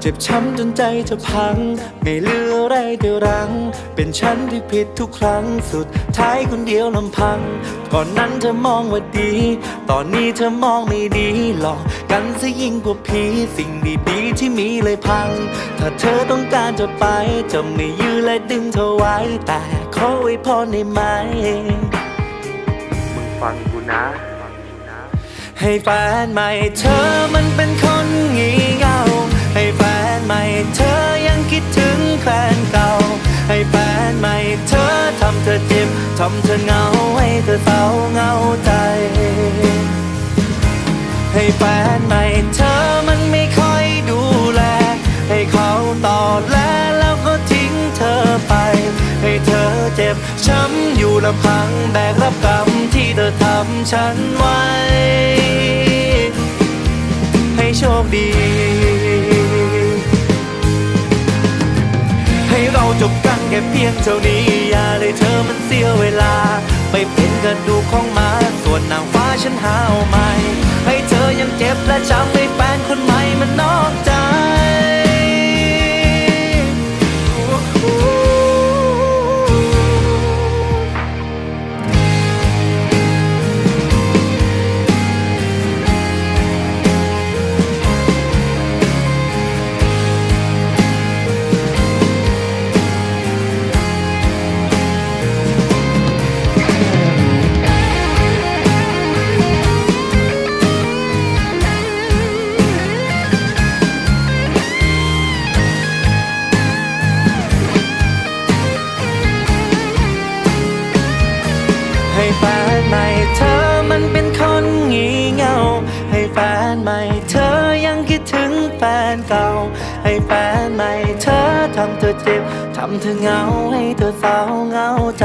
เจ็บช้ำจนใจจะพัง ไม่เหลืออะไรเดียวรัง เป็นฉันที่ผิดทุกครั้งสุดท้ายคนเดียวลำพัง ก่อนนั้นเธอมองว่าดี ตอนนี้เธอมองไม่ดีหลอก กันซะยิ่งกว่าผีสิ่งดีๆที่มีเลยพัง ถ้าเธอต้องการจะไป จะไม่ยื้อและดึงเธอไว้ แต่ขอไว้พรได้ไหม มึงฟังกูนะ ให้แฟนใหม่เธอมันเป็นคนงี่ ทำเธอเหงาให้เธอเศร้าเหงาใจ ให้แฟนใหม่เธอมันไม่ค่อยดูแล ให้เขาต่อแลแล้วก็ทิ้งเธอไป ให้เธอเจ็บช้ำอยู่ลำพังแบกรับกรรมที่เธอทำฉันไว้ ให้โชคดี ให้เราจบกันแค่เพียงเท่านี้ กระดูกของมา ส่วนนางฟ้าฉันหาเอาใหม่ ให้เธอยังเจ็บและจำให้แฟนคนใหม่มันนอกใจ เก่า ให้แฟนใหม่เธอทำเธอเจ็บทำเธอเหงาให้เธอเศร้าเหงาใจ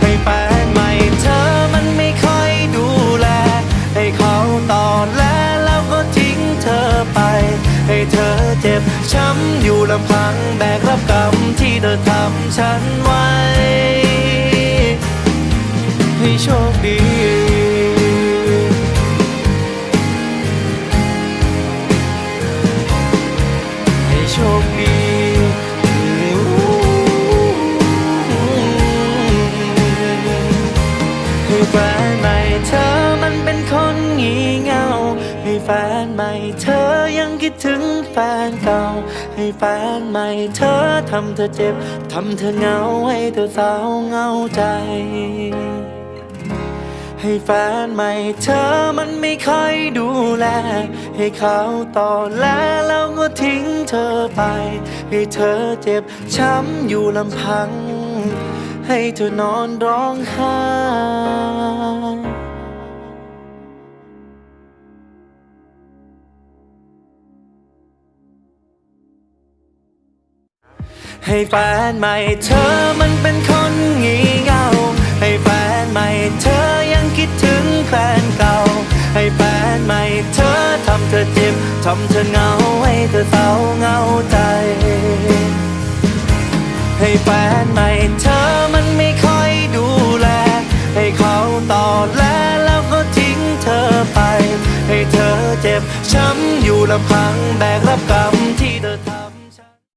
ให้แฟนใหม่เธอมันไม่ค่อยดูแล ให้เขาต่อแลแล้วก็ทิ้งเธอไป ให้เธอเจ็บช้ำอยู่ลำพังแบกรับกรรมที่เธอทำฉันไว้ ให้โชคดี แฟนใหม่เธอมันเป็นคนงี่เงา ให้แฟนใหม่เธอยังคิดถึงแฟนเก่า ให้แฟนใหม่เธอทำเธอเจ็บทำเธอเหงาให้เธอเศร้าเหงาใจ ให้แฟนใหม่เธอมันไม่ค่อยดูแล ให้เขาต่อแลแล้วก็ทิ้งเธอไป ให้เธอเจ็บช้ำอยู่ลำพัง ให้เธอนอนร้องไห้ให้แฟนใหม่เธอมันเป็นคนงี่เง่าให้แฟนใหม่เธอยังคิดถึงแฟนเก่า ให้แฟนใหม่เธอทำเธอเจ็บทำเธอเหงาให้เธอเศร้าเหงาใจ ให้แฟนใหม่เธอ บช้ำอยู่ลำพังแบกรับกรรม